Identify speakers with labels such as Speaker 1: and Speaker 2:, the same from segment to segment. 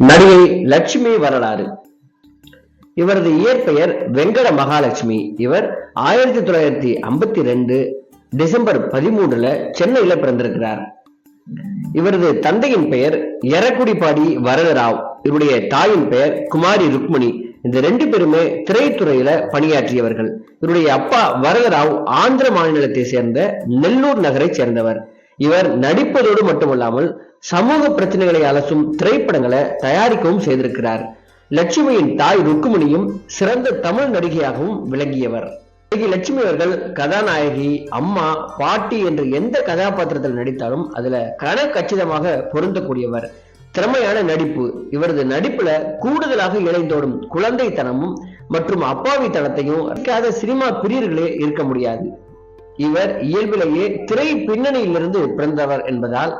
Speaker 1: நடிகை லட்சுமி வரலாறு. இவரது இயற்பெயர் வெங்கட மகாலட்சுமி. இவர் ஆயிரத்தி தொள்ளாயிரத்தி ஐம்பத்தி ரெண்டு டிசம்பர் பதிமூன்றுல சென்னையில பிறந்திருக்கிறார். இவரது தந்தையின் பெயர் எரக்குடிப்பாடி வரதராவ். இவருடைய தாயின் பெயர் குமாரி ருக்மணி. இந்த ரெண்டு பேருமே திரைத்துறையில பணியாற்றியவர்கள். இவருடைய அப்பா வரதராவ் ஆந்திர மாநிலத்தை சேர்ந்த நெல்லூர் நகரை சேர்ந்தவர். இவர் நடிப்பதோடு மட்டுமல்லாமல் சமூக பிரச்சனைகளை அலசும் திரைப்படங்களை தயாரிக்கவும் செய்திருக்கிறார். லட்சுமியின் தாய் ருக்குமணியும் சிறந்த தமிழ் நடிகையாகவும் விளங்கியவர். நடிகை லட்சுமி அவர்கள் கதாநாயகி அம்மா பாட்டி என்று எந்த கதாபாத்திரத்தில் நடித்தாலும் அதுல கனக்கச்சிதமாக பொருந்தக்கூடியவர். திறமையான நடிப்பு. இவரது நடிப்புல கூடுதலாக இணைந்தோடும் குழந்தைத்தனமும் மற்றும் அப்பாவித்தனத்தையும் இருக்காத சினிமா பிரியர்களே இருக்க முடியாது. இவர் இயல்பிலேயே திரை பின்னணியிலிருந்து பிறந்தவர் என்பதால்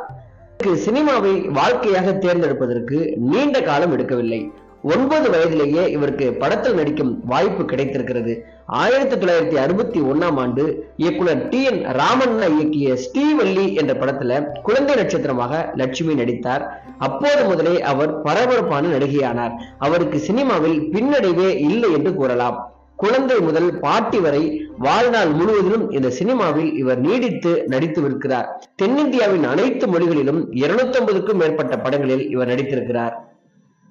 Speaker 1: சினிமாவை வாழ்க்கையாக தேர்ந்தெடுப்பதற்கு நீண்ட காலம் எடுக்கவில்லை. ஒன்பது வயதிலேயே இவருக்கு படத்தில் நடிக்கும் வாய்ப்பு கிடைத்திருக்கிறது. ஆயிரத்தி தொள்ளாயிரத்தி அறுபத்தி ஒன்னாம் ஆண்டு இயக்குனர் டி என் ராமண்ணா இயக்கிய ஸ்ரீவல்லி என்ற படத்துல குழந்தை நட்சத்திரமாக லட்சுமி நடித்தார். அப்போது முதலே அவர் பரபரப்பான நடிகையானார். அவருக்கு சினிமாவில் பின்னடைவே இல்லை என்று கூறலாம். குழந்தை முதல் பாட்டி வரை வாழ்நாள் முழுவதிலும் இந்த சினிமாவில் இவர் நீடித்து நடித்து தென்னிந்தியாவின் அனைத்து மொழிகளிலும் இருநூத்தி ஐம்பதுக்கும் மேற்பட்ட படங்களில் இவர் நடித்திருக்கிறார்.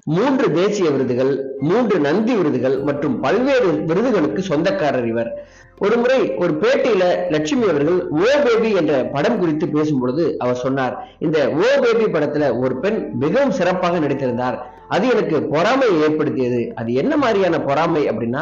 Speaker 1: மூன்று தேசிய விருதுகள் மூன்று நந்தி விருதுகள் மற்றும் பல்வேறு விருதுகளுக்கு சொந்தக்காரர் இவர். ஒரு முறை ஒரு பேட்டியில லட்சுமி அவர்கள் ஓ பேபி என்ற படம் குறித்து பேசும்பொழுது அவர் சொன்னார் இந்த ஓ பேபி படத்துல ஒரு பெண் மிகவும் சிறப்பாக நடித்திருந்தார். அது எனக்கு பொறாமை ஏற்படுத்தியது. அது என்ன மாதிரியான பொறாமை அப்படின்னா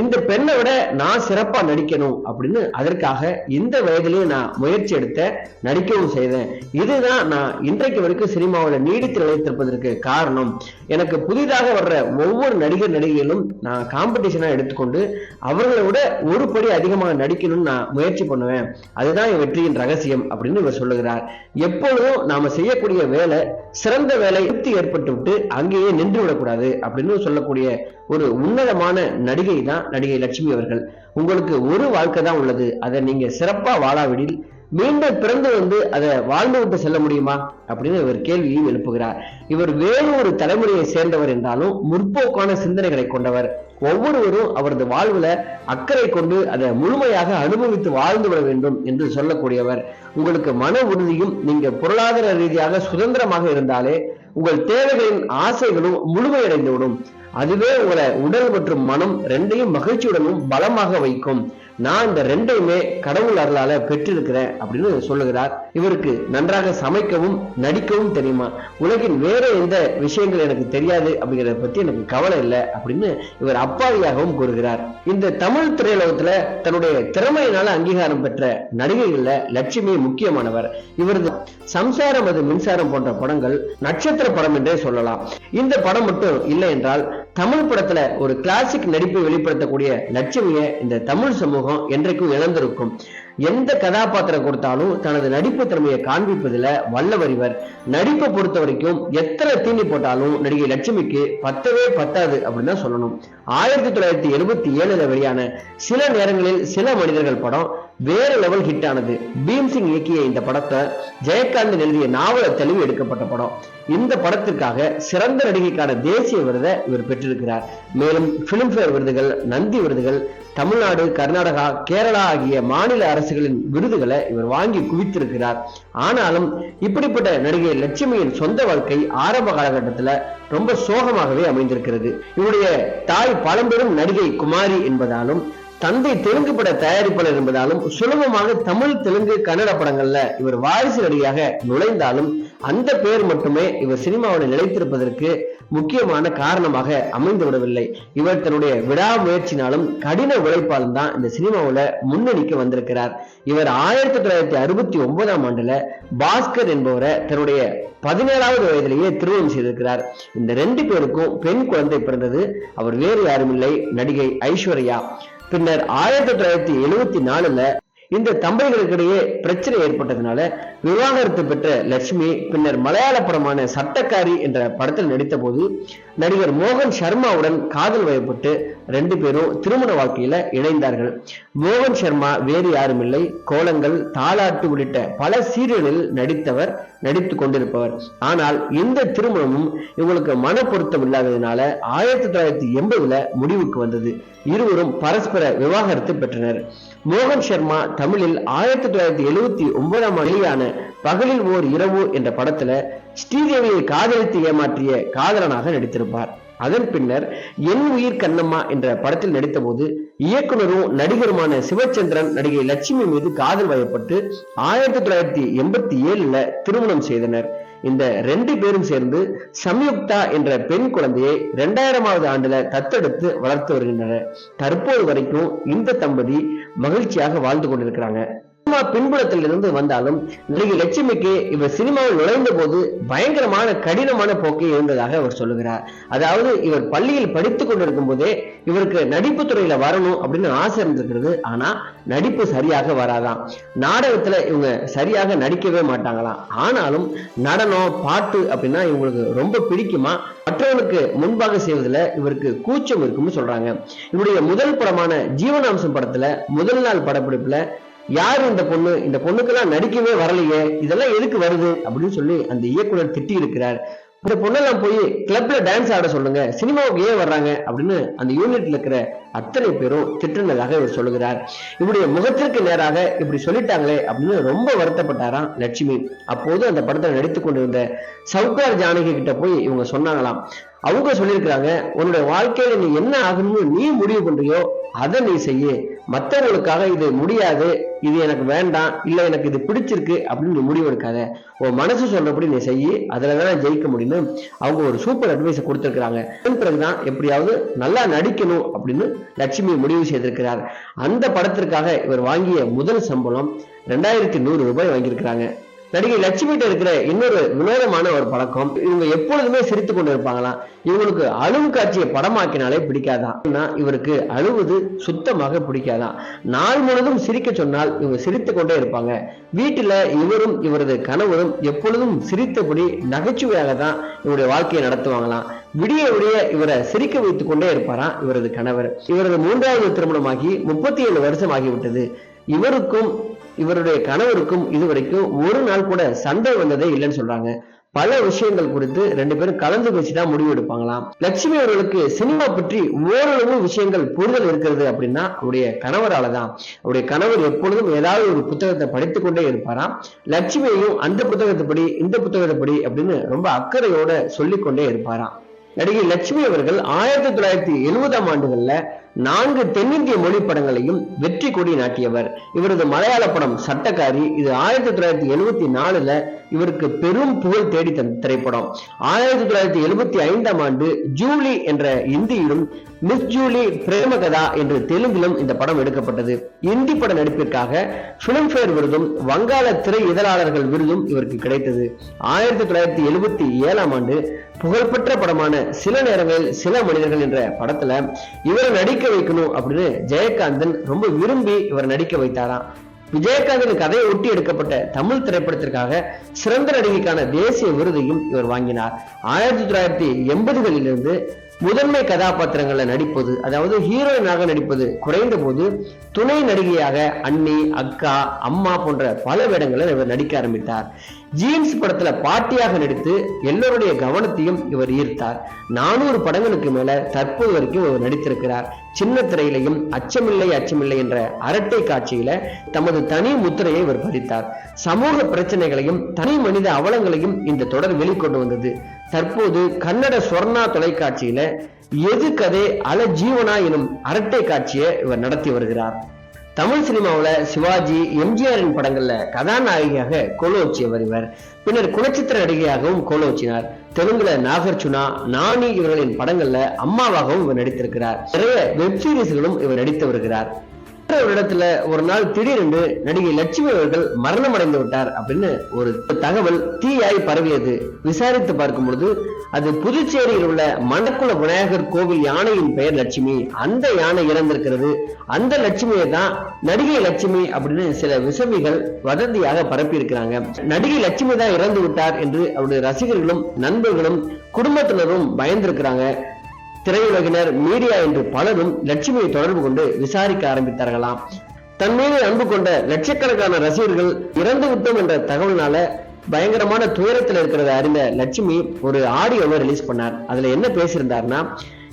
Speaker 1: இந்த பெண்ணை விட நான் சிறப்பா நடிக்கணும் அப்படின்னு அதற்காக இந்த வயதிலேயே நான் முயற்சி எடுத்த நடிக்கவும் செய்தேன். இதுதான் நான் இன்றைக்கு வரைக்கும் சினிமாவில் நீடித்து நிலைத்திருப்பதற்கு காரணம். எனக்கு புதிதாக வர்ற ஒவ்வொரு நடிகர் நடிகைகளும் நான் காம்படிஷனா எடுத்துக்கொண்டு அவர்களை விட ஒரு படி அதிகமாக நடிக்கணும்னு நான் முயற்சி பண்ணுவேன். அதுதான் என் வெற்றியின் ரகசியம் அப்படின்னு இவர் சொல்லுகிறார். எப்பொழுதும் நாம செய்யக்கூடிய வேலை சிறந்த வேலை திருப்தி ஏற்பட்டு விட்டு அங்கே அங்கேயே நின்று விடக்கூடாது அப்படின்னு சொல்லக்கூடிய ஒரு உன்னதமான நடிகை தான் நடிகை லட்சுமி அவர்கள். உங்களுக்கு ஒரு வாழ்க்கை தான் உள்ளது. அதை நீங்க சிறப்பா வாழாவிடில் மீண்டும் பிறந்து வந்து அதை வாழ்ந்து விட்டு செல்ல முடியுமா அப்படின்னு இவர் கேள்வியும் எழுப்புகிறார். இவர் வேறு ஒரு தலைமுறையை சேர்ந்தவர் என்றாலும் முற்போக்கான சிந்தனைகளை கொண்டவர். ஒவ்வொருவரும் அவரது வாழ்வுல அக்கறை கொண்டு அதை முழுமையாக அனுபவித்து வாழ்ந்து விட வேண்டும் என்று சொல்லக்கூடியவர். உங்களுக்கு மன உறுதியும் நீங்க பொருளாதார ரீதியாக சுதந்திரமாக இருந்தாலே உங்கள் தேவைகளின் ஆசைகளும் முழுமையடைந்து விடும் அதுவே உங்களை உடல் மற்றும் மனம் ரெண்டையும் மகிழ்ச்சியுடனும் பலமாக வைக்கும். நான் இந்த ரெண்டையுமே கடவுள் அருளால பெற்றிருக்கிறேன் அப்படின்னு சொல்லுகிறார். இவருக்கு நன்றாக சமைக்கவும் நடிக்கவும் தெரியுமா? உலகின் வேற எந்த விஷயங்கள் எனக்கு தெரியாது அப்படிங்கிறத பத்தி எனக்கு கவலை இல்லை அப்படின்னு இவர் அப்பாவியாகவும் கூறுகிறார். இந்த தமிழ் திரையுலகத்துல தன்னுடைய திறமையினால அங்கீகாரம் பெற்ற நடிகைகள்ல லட்சுமி முக்கியமானவர். இவரது சம்சாரம் அது மின்சாரம் போன்ற படங்கள் நட்சத்திர படம் என்றே சொல்லலாம். இந்த படம் மட்டும் இல்லை என்றால் தமிழ் படத்துல ஒரு கிளாசிக் நடிப்பை வெளிப்படுத்தக்கூடிய லட்சுமியை இந்த தமிழ் சமூகம் என்றைக்கும் இழந்திருக்கும். எந்த கதாபாத்திரம் கொடுத்தாலும் தனது நடிப்பு திறமையை காண்பிப்பதில் வல்லவர் இவர். நடிப்பை பொறுத்த வரைக்கும் எத்தனை தீனி போட்டாலும் நடிகை லட்சுமிக்கு பத்தவே பத்தாது அப்படின்னு தான் சொல்லணும். ஆயிரத்தி தொள்ளாயிரத்தி எழுபத்தி ஏழுல வெளியான சில நேரங்களில் சில மனிதர்கள் படம் வேற லெவல் ஹிட் ஆனது. பீம்சிங் இயக்கிய இந்த படத்தை ஜெயகாந்தன் எழுதிய நாவல தெளிவு எடுக்கப்பட்ட படம். இந்த படத்திற்காக சிறந்த நடிகைக்கான தேசிய விருதை இவர் பெற்றிருக்கிறார். மேலும் பிலிம்பேர் விருதுகள் நந்தி விருதுகள் தமிழ்நாடு கர்நாடகா கேரளா ஆகிய மாநில அரசுகளின் விருதுகளை இவர் வாங்கி குவித்திருக்கிறார். ஆனாலும் இப்படிப்பட்ட நடிகை லட்சுமியின் சொந்த வாழ்க்கை ஆரம்ப காலகட்டத்துல ரொம்ப சோகமாகவே அமைந்திருக்கிறது. இவருடைய தாய் பழம்பெரும் நடிகை குமாரி என்பதாலும் தந்தை தெலுங்கு பட தயாரிப்பாளர் என்பதாலும் சுலபமாக தமிழ் தெலுங்கு கன்னட படங்கள்ல இவர் வாரிசு நடிகையாக நுழைந்தாலும் அந்த பெயர் மட்டுமே இவர் சினிமாவில் நிலைத்திருப்பதற்கு முக்கியமான காரணமாக அமைந்து விடவில்லை. இவர் தன்னுடைய விடாமுயற்சினாலும் கடின உழைப்பாலும் தான் இந்த சினிமாவில் முன்னணிக்கு வந்திருக்கிறார். இவர் ஆயிரத்தி தொள்ளாயிரத்தி அறுபத்தி ஒன்பதாம் ஆண்டுல பாஸ்கர் என்பவரை தன்னுடைய பதினேழாவது வயதிலேயே திருமணம் செய்திருக்கிறார். இந்த ரெண்டு பேருக்கும் பெண் குழந்தை பிறந்தது. அவர் வேறு யாரும் இல்லை நடிகை ஐஸ்வர்யா. பின்னர் ஆயிரத்தி தொள்ளாயிரத்தி எழுபத்தி நாலுல இந்த தம்பதிகளுக்கிடையே பிரச்சனை ஏற்பட்டதுனால விவாகரத்து பெற்ற லட்சுமி பின்னர் மலையாள படமான சட்டக்காரி என்ற படத்தில் நடித்த போது நடிகர் மோகன் சர்மாவுடன் காதல் வயப்பட்டு ரெண்டு பேரும் திருமண வாழ்க்கையில இணைந்தார்கள். மோகன் சர்மா வேறு யாரும் இல்லை கோலங்கள் தாளாட்டு உள்ளிட்ட பல சீரியல்களில் நடித்தவர் நடித்து கொண்டிருப்பவர். ஆனால் இந்த திருமணமும் இவங்களுக்கு மன பொருத்தம் இல்லாததுனால ஆயிரத்தி தொள்ளாயிரத்தி எண்பதுல முடிவுக்கு வந்தது. இருவரும் பரஸ்பர விவாகரத்து பெற்றனர். மோகன் சர்மா தமிழில் ஆயிரத்தி தொள்ளாயிரத்தி எழுவத்தி ஒன்பதாம் வெளியான பகலில் ஓர் இரவு என்ற படத்துல ஸ்ரீதேவியை காதலித்து ஏமாற்றிய காதலனாக நடித்திருப்பார். அதன் பின்னர் என் உயிர் கண்ணம்மா என்ற படத்தில் நடித்த போது இயக்குனரும் நடிகருமான சிவச்சந்திரன் நடிகை லட்சுமி மீது காதல் வயப்பட்டு ஆயிரத்தி தொள்ளாயிரத்தி எண்பத்தி ஏழுல திருமணம் செய்தனர். இந்த ரெண்டு பேரும் சேர்ந்து சம்யுக்தா என்ற பெண் குழந்தையை இரண்டாயிரமாவது ஆண்டுல தத்தெடுத்து வளர்த்து வருகின்றனர். தற்போது வரைக்கும் இந்த தம்பதி மகிழ்ச்சியாக வாழ்ந்து கொண்டிருக்கிறாங்க. சினிமா பின்புலத்திலிருந்து வந்தாலும் நடிகை லட்சுமிக்கு இவர் சினிமாவில் நுழைந்த போது பயங்கரமான கடினமான போக்கே இருந்ததாக அவர் சொல்லுகிறார். அதாவது இவர் பள்ளியில் படித்துக் கொண்டிருக்கும் போதே இவருக்கு நடிப்பு துறையில வரணும் அப்படின்னு ஆசை இருந்திருக்கிறது. ஆனா நடிப்பு சரியாக வராதாம். நாடகத்துல இவங்க சரியாக நடிக்கவே மாட்டாங்களாம். ஆனாலும் நடனம் பாட்டு அப்படின்னா இவங்களுக்கு ரொம்ப பிடிக்குமா? மற்றவர்களுக்கு முன்பாக செய்வதில் இவருக்கு கூச்சம் இருக்கும்னு சொல்றாங்க. இவருடைய முதல் படமான ஜீவனாம்சம் படத்துல முதல் நாள் படப்பிடிப்புல யார் இந்த பொண்ணு? இந்த பொண்ணுக்கெல்லாம் நடிக்கவே வரலையே. இதெல்லாம் எதுக்கு வருது? அப்படின்னு சொல்லி அந்த இயக்குனர் திட்டி இருக்கிறார். இந்த பொண்ணெல்லாம் போய் கிளப்ல டான்ஸ் ஆட சொல்லுங்க. சினிமாவுக்கு ஏன் வர்றாங்க? அப்படின்னு அந்த யூனிட்ல இருக்கிற அத்தனை பேரும் திட்டினதாக இவர் சொல்லுகிறார். இவருடைய முகத்திற்கு நேராக இப்படி சொல்லிட்டாங்களே அப்படின்னு ரொம்ப வருத்தப்பட்டாராம் லட்சுமி. அப்போது அந்த படத்தை நடித்து கொண்டிருந்த சவுகார் ஜானகி கிட்ட போய் இவங்க சொன்னாங்களாம். அவங்க சொல்லியிருக்கிறாங்க உன்னுடைய வாழ்க்கையில நீ என்ன ஆகணும்னு நீ முடிவு பண்றியோ அதை நீ செய்ய. மற்றவங்களுக்காக இது முடியாது இது எனக்கு வேண்டாம் இல்லை எனக்கு இது பிடிச்சிருக்கு அப்படின்னு நீ முடிவு எடுக்காத. உன் மனசு சொல்றபடி நீ செய்யி அதில் தான் ஜெயிக்க முடியும்னு அவங்க ஒரு சூப்பர் அட்வைஸ் கொடுத்துருக்குறாங்க. பிறகுதான் எப்படியாவது நல்லா நடிக்கணும் அப்படின்னு லட்சுமி முடிவு செய்திருக்கிறார். அந்த படத்திற்காக இவர் வாங்கிய முதல் சம்பளம் ரெண்டாயிரத்தி நூறு ரூபாய் வாங்கியிருக்கிறாங்க. நடிகை லட்சுமிகிட்ட இருக்கிற இன்னொரு வினோதமான ஒரு பழக்கம் இவங்க எப்பொழுதுமே சிரித்து கொண்டு இருப்பாங்களாம் இவங்களுக்கு அழுவு காட்சியை படமாக்கினாலே பிடிக்காதான் ஆனா இவருக்கு அழுவது சுத்தமாக பிடிக்காதான் நாள் முழுவதும் சிரிக்க சொன்னால் இவங்க சிரித்து கொண்டே இருப்பாங்க. வீட்டுல இவரும் இவரது கணவரும் எப்பொழுதும் சிரித்தபடி நகைச்சுவையாக தான் இவருடைய வாழ்க்கையை நடத்துவாங்களாம். விடிய விடிய இவரை சிரிக்க வைத்துக் கொண்டே இருப்பாராம் இவரது கணவர். இவரது மூன்றாவது திருமணமாகி முப்பத்தி ஏழு வருஷம் ஆகிவிட்டது இவருக்கும் இவருடைய கணவருக்கும் இதுவரைக்கும் ஒரு நாள் கூட சண்டை வந்ததே இல்லைன்னு சொல்றாங்க. பல விஷயங்கள் குறித்து ரெண்டு பேரும் கலந்து பேசிதான் முடிவு எடுப்பாங்களாம். லட்சுமி அவர்களுக்கு சினிமா பற்றி ஓரளவு விஷயங்கள் புரிதல் இருக்கிறது அப்படின்னா அவருடைய கணவரால தான் அவருடைய கணவர் எப்பொழுதும் ஏதாவது ஒரு புத்தகத்தை படித்துக் கொண்டே இருப்பாராம். லட்சுமியையும் அந்த புத்தகத்தை படி இந்த புத்தகத்தை படி அப்படின்னு ரொம்ப அக்கறையோட சொல்லிக்கொண்டே இருப்பாராம். நடிகை லட்சுமி அவர்கள் ஆயிரத்தி தொள்ளாயிரத்தி எழுபதாம் ஆண்டுகள்ல நான்கு தென்னிந்திய மொழி படங்களையும் வெற்றி கொடி நாட்டியவர். இவரது மலையாள படம் சட்டக்காரி. இது ஆயிரத்தி தொள்ளாயிரத்தி எழுபத்தி நாலுல இவருக்கு பெரும் புகழ் தேடி தந்த திரைப்படம். ஆயிரத்தி தொள்ளாயிரத்தி எழுபத்தி ஐந்தாம் ஆண்டு ஜூலி என்ற இந்தியிலும் மிஸ் ஜூலி பிரேமகதா என்று தெலுங்கிலும் இந்த படம் எடுக்கப்பட்டது. இந்தி பட நடிப்பிற்காக பிலிம்பேர் விருதும் வங்காள திரை இதழாளர்கள் விருதும் இவருக்கு கிடைத்தது. ஆயிரத்தி தொள்ளாயிரத்தி எழுபத்தி ஏழாம் ஆண்டு புகழ்பெற்ற படமான சில நேரங்களில் சில மனிதர்கள் என்ற படத்துல இவர் நடிக்க வைக்கணும் அப்படின்னு ஜெயகாந்தன் ரொம்ப விரும்பி இவர் நடிக்க வைத்தாராம். விஜயகாந்தன் கதையை ஒட்டி எடுக்கப்பட்ட தமிழ் திரைப்படத்திற்காக சிறந்த நடிகைக்கான தேசிய விருதையும் இவர் வாங்கினார். ஆயிரத்தி தொள்ளாயிரத்தி எண்பதுகளிலிருந்து முதன்மை கதாபாத்திரங்களை நடிப்பது அதாவது ஹீரோயினாக நடிப்பது குறைந்த போது துணை நடிகையாக அண்ணி அக்கா அம்மா போன்ற பல வேடங்களில் இவர் நடிக்க ஆரம்பித்தார். ஜீன்ஸ் படத்துல பாட்டியாக நடித்து எல்லோருடைய கவனத்தையும் இவர் ஈர்த்தார். நானூறு படங்களுக்கு மேல தற்போது வரைக்கும் இவர் நடித்திருக்கிறார். சின்ன திரையிலையும் அச்சமில்லை அச்சமில்லை என்ற அரட்டை காட்சியில தமது தனி முத்திரையை இவர் பதித்தார். சமூக பிரச்சனைகளையும் தனி மனித அவலங்களையும் இந்த தொடர் வெளிக்கொண்டு வந்தது. தற்போது கன்னட சொர்ணா தொலைக்காட்சியில எது கதை அல ஜீவனா எனும் அரட்டை காட்சியை இவர் நடத்தி வருகிறார். தமிழ் சினிமாவில் சிவாஜி எம்ஜிஆரின் படங்கள்ல கதாநாயகியாக கோலோச்சியவர் இவர். பின்னர் குணச்சித்திர நடிகையாகவும் கோலோச்சினார். தெலுங்குல நாகர்ஜுனா நானி இவர்களின் படங்கள்ல அம்மாவாகவும் இவர் நடித்திருக்கிறார். நிறைய வெப் சீரிஸ்களும் இவர் நடித்து வருகிறார். இடத்துல ஒரு நாள் திடீரென்று நடிகை லட்சுமி அவர்கள் மரணம் அடைந்து விட்டார் அப்படின்னு ஒரு தகவல் தீயாய் பரவியது. விசாரித்து பார்க்கும் பொழுது அது புதுச்சேரியில் உள்ள மணக்குள விநாயகர் கோவில் யானையின் பெயர் லட்சுமி. அந்த யானை இறந்திருக்கிறது. அந்த லட்சுமியை தான் நடிகை லட்சுமி அப்படின்னு சில விசமிகள் வதந்தியாக பரப்பி இருக்கிறாங்க நடிகை லட்சுமி தான் இறந்து விட்டார் என்று அவருடைய ரசிகர்களும் நண்பர்களும் குடும்பத்தினரும் பயந்திருக்கிறாங்க. திரையுலகினர் மீடியா என்று பலரும் லட்சுமியை தொடர்பு கொண்டு விசாரிக்க ஆரம்பித்தார்களாம். தன் மீது அன்பு கொண்ட லட்சக்கணக்கான ரசிகர்கள் இறந்து விட்டோம் என்ற தகவல்னால பயங்கரமான துயரத்தில் இருக்கிறத அறிந்த லட்சுமி ஒரு ஆடியோவை ரிலீஸ் பண்ணார். அதுல என்ன பேசியிருந்தாருன்னா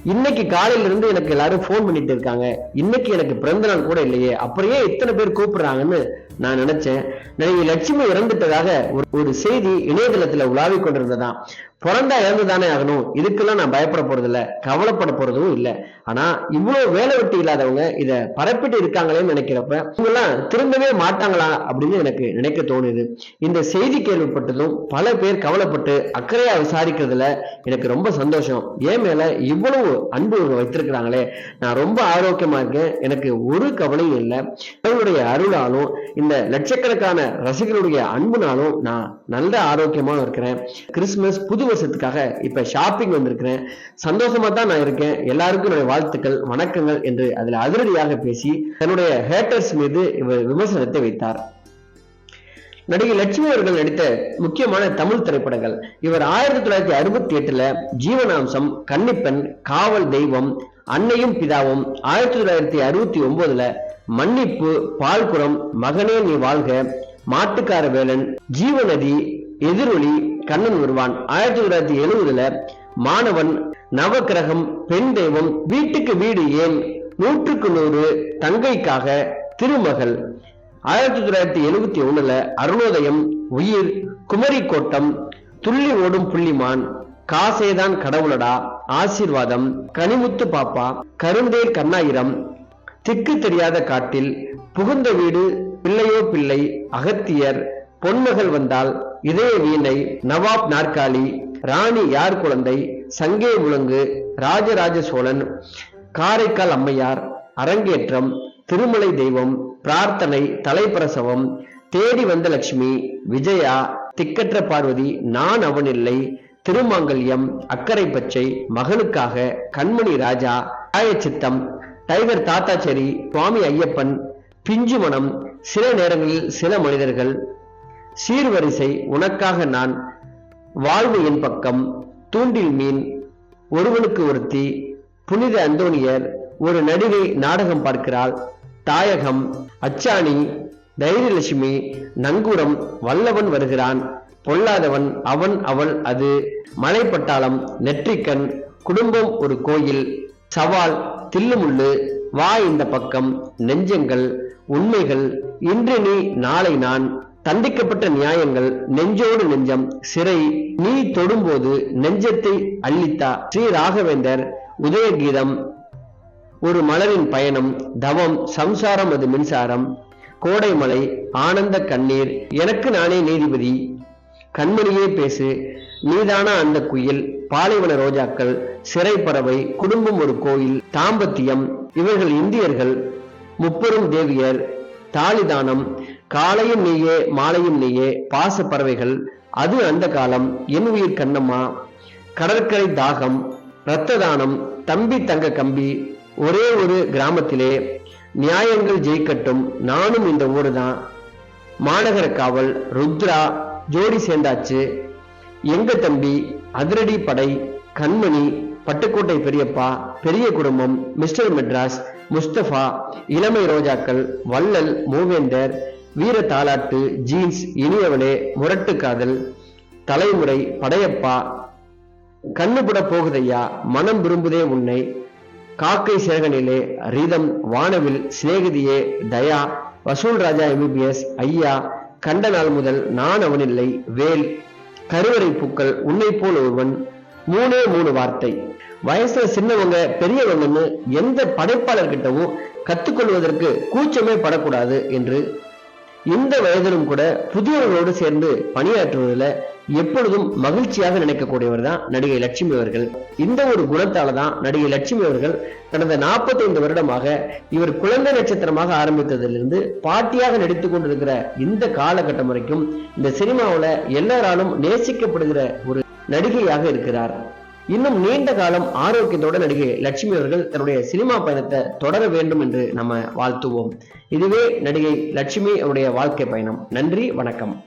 Speaker 1: இன்னைக்கு காலையில இருந்து எனக்கு எல்லாரும் ஃபோன் பண்ணிட்டு இருக்காங்க. இன்னைக்கு எனக்கு பிறந்த நாள் கூட இல்லையே. அப்புறம் ஏன் இத்தனை பேர் கூப்பிடுறாங்கன்னு நான் நினைச்சேன். நடிகை லட்சுமி இறந்துட்டதாக ஒரு ஒரு செய்தி இணையதளத்துல உலாவிக் கொண்டிருந்ததாம் பிறந்தா இறந்துதானே ஆகணும். இதுக்கெல்லாம் நான் பயப்பட போறது இல்ல கவலைப்பட போறதும் இல்ல. ஆனா இவ்வளவு வேலை வெட்டி இல்லாதவங்க இத பரப்பிட்டு இருக்காங்களேன்னு நினைக்கிறப்ப இவங்க எல்லாம் திரும்பவே மாட்டாங்களா அப்படின்னு எனக்கு நினைக்க தோணுது. இந்த செய்தி கேள்விப்பட்டதும் பல பேர் கவலைப்பட்டு அக்கறையா விசாரிக்கிறதுல எனக்கு ரொம்ப சந்தோஷம். ஏன் மேல இவ்வளவு அன்பு இவங்க வைத்திருக்கிறாங்களே. நான் ரொம்ப ஆரோக்கியமா இருக்கேன். எனக்கு ஒரு கவலையும் இல்லை. அவங்களுடைய அருளாலும் இந்த லட்சக்கணக்கான ரசிகர்களுடைய அன்புனாலும் நான் நல்ல ஆரோக்கியமாக இருக்கிறேன். கிறிஸ்மஸ் புது வருஷத்துக்காக இப்ப ஷாப்பிங் வந்திருக்கிறேன். சந்தோஷமா தான் நான் இருக்கேன். எல்லாருக்கும் என்னுடைய வாழ்த்துக்கள் வணக்கங்கள் என்று அதில் அதிரடியாக பேசி தன்னுடைய ஹேட்டர்ஸ் மீது இவர் விமர்சனத்தை வைத்தார். நடிகை லட்சுமி அவர்கள் நடித்த முக்கியமான தமிழ் திரைப்படங்கள். இவர் ஆயிரத்தி தொள்ளாயிரத்தி அறுபத்தி எட்டுல ஜீவனாம்சம் கன்னிப்பெண் காவல் தெய்வம் அன்னையும் பிதாவும் ஆயிரத்தி தொள்ளாயிரத்தி அறுபத்தி ஒன்பதுல மன்னிப்பு பால்குடம் மகனே நீ வாழ்க மாட்டுக்கார வேலன் ஜீவநதி எதிரொலி கண்ணன் வருவான். ஆயிரத்தி தொள்ளாயிரத்தி எழுபதுல மாணவன் நவக்கிரகம் பெண் தெய்வம் வீட்டுக்கு வீடு ஏன் நூற்றுக்கு நூறு தங்கைக்காக திருமகள். ஆயிரத்தி தொள்ளாயிரத்தி எழுபத்தி ஒண்ணுல அருணோதயம் உயிர் குமரி கோட்டம் துள்ளி ஓடும் புள்ளிமான் காசேதான் கடவுளடா ஆசீர்வாதம் கனிமுத்து பாப்பா கருந்தேர் கண்ணாயிரம் திக்கு தெரியாத காட்டில் புகுந்த வீடு பிள்ளையோ பிள்ளை அகத்தியர் பொன்மகள் வந்தால் இதய வீணை நவாப் நாற்காலி ராணி யார் குழந்தை சங்கே முழங்கு ராஜராஜ சோழன் காரைக்கால் அம்மையார் அரங்கேற்றம் திருமலை தெய்வம் பிரார்த்தனை தலைப்பிரசவம் தேடி வந்த லட்சுமி விஜயா திக்கற்ற பார்வதி நான் அவனில்லை திருமாங்கல்யம் அக்கரை பச்சை மகனுக்காக கண்மணி ராஜா சித்தம் டைகர் தாத்தாச்சேரி சுவாமி ஐயப்பன் பிஞ்சு மனம் சில நேரங்களில் சில மனிதர்கள். சீர்வரிசை உனக்காக நான். வாழ்வு என் பக்கம் தூண்டில் மீன் ஒருவனுக்கு ஒருத்தி. புனித அந்தோனியர் ஒரு நடிகை நாடகம் பார்க்கிறாள். தாயகம் அச்சாணி தைரியலட்சுமி நங்கூரம் வல்லவன் வருகிறான். பொல்லாதவன் அவன் அவள் அது. மலைப்பட்டாளம் நெற்றிக்கண் குடும்பம் ஒரு கோயில். சவால் தில்லுமுள்ளு வா இந்த பக்கம் நெஞ்சங்கள் உண்மைகள் இன்று நீ நாளை நான் தண்டிக்கப்பட்ட நியாயங்கள் நெஞ்சோடு நெஞ்சம் சிறை நீ தொடும்போது நெஞ்சத்தை அள்ளித்தா. ஸ்ரீ ராகவேந்தர் உதயகீதம் ஒரு மலரின் பயணம் தவம் சம்சாரம் அது மின்சாரம் கோடைமலை ஆனந்த கண்ணீர் எனக்கு நானே நீதிபதி. கண்மணியே பேசு. நீதானா அந்த குயில் பாலைவன ரோஜாக்கள் சிறை பறவை குடும்பம் ஒரு கோயில் தாம்பத்தியம் இவர்கள் இந்தியர்கள் முப்பெரும் தேவியர் தாலிதானம் காலையும் நீயே மாலையும் நீயே பாச பறவைகள் அது அந்த காலம் என் உயிர் கண்ணம்மா. கடற்கரை தாகம் இரத்த தானம் தம்பி தங்க கம்பி ஒரே ஒரு கிராமத்திலே நியாயங்கள் ஜெயிக்கட்டும் நானும் இந்த ஊரு தான் மாநகர காவல் ருத்ரா ஜோடி சேர்ந்தாச்சு. எங்க தம்பி அதிரடி படை கண்மணி பட்டுக்கோட்டை பெரியப்பா பெரிய குடும்பம் மிஸ்டர் மெட்ராஸ் முஸ்தபா இளமை ரோஜாக்கள் வள்ளல் மூவேந்தர் வீர தாலாட்டு ஜீன்ஸ் இனியவளே முரட்டு காதல் தலைமுறை படையப்பா கண்ணுபட போகுதையா மனம் விரும்புதே உன்னை காக்கை சேகனிலே ரீதம் வானவில் சிநேகிதியே தயா வசூல் ராஜா எம்பிபிஎஸ் ஐயா கண்ட நாள் முதல் நான் அவனில்லை. வேல் கருவறை பூக்கள் உன்னை போல் ஒருவன். மூணே மூணு வார்த்தை. வயசுல சின்னவங்க பெரியவங்கன்னு எந்த படைப்பாளர்கிட்டவும் கத்துக்கொள்வதற்கு கூச்சமே படக்கூடாது என்று இந்த வயதிலும் கூட புதியவர்களோடு சேர்ந்து பணியாற்றுவதில் எப்பொழுதும் மகிழ்ச்சியாக நினைக்கக்கூடியவர் தான் நடிகை லட்சுமி அவர்கள். இந்த ஒரு குணத்தால தான் நடிகை லட்சுமி அவர்கள் கடந்த 45 வருடமாக இவர் குழந்தை நட்சத்திரமாக ஆரம்பித்ததிலிருந்து பாட்டியாக நடித்துக் கொண்டிருக்கிற இந்த காலகட்டம் வரைக்கும் இந்த சினிமாவுல எல்லாராலும் நேசிக்கப்படுகிற ஒரு நடிகையாக இருக்கிறார். இன்னும் நீண்ட காலம் ஆரோக்கியத்தோட நடிகை லட்சுமி அவர்கள் தன்னுடைய சினிமா பயணத்தை தொடர வேண்டும் என்று நம்ம வாழ்த்துவோம். இதுவே நடிகை லட்சுமி அவருடைய வாழ்க்கை பயணம். நன்றி வணக்கம்.